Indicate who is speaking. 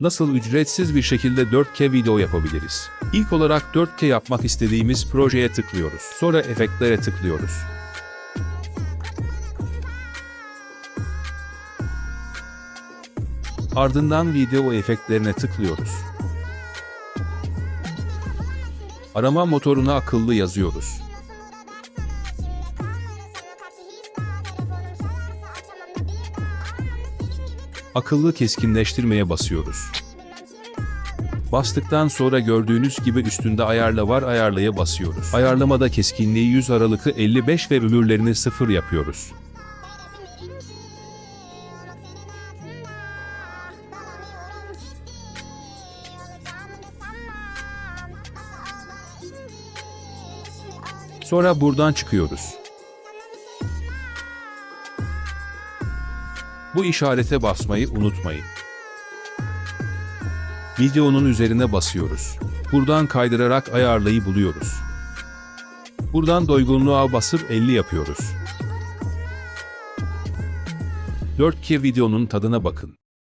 Speaker 1: Nasıl ücretsiz bir şekilde 4K video yapabiliriz? İlk olarak 4K yapmak istediğimiz projeye tıklıyoruz. Sonra efektlere tıklıyoruz. Ardından video efektlerine tıklıyoruz. Arama motoruna akıllı yazıyoruz. Akıllı keskinleştirmeye basıyoruz. Bastıktan sonra gördüğünüz gibi üstünde ayarla var ayarlaya basıyoruz. Ayarlamada keskinliği 100 aralıkı 55 ve öbürlerini 0 yapıyoruz. Sonra buradan çıkıyoruz. Bu işarete basmayı unutmayın. Videonun üzerine basıyoruz. Buradan kaydırarak ayarlayı buluyoruz. Buradan doygunluğa basıp 50 yapıyoruz. 4K videonun tadına bakın.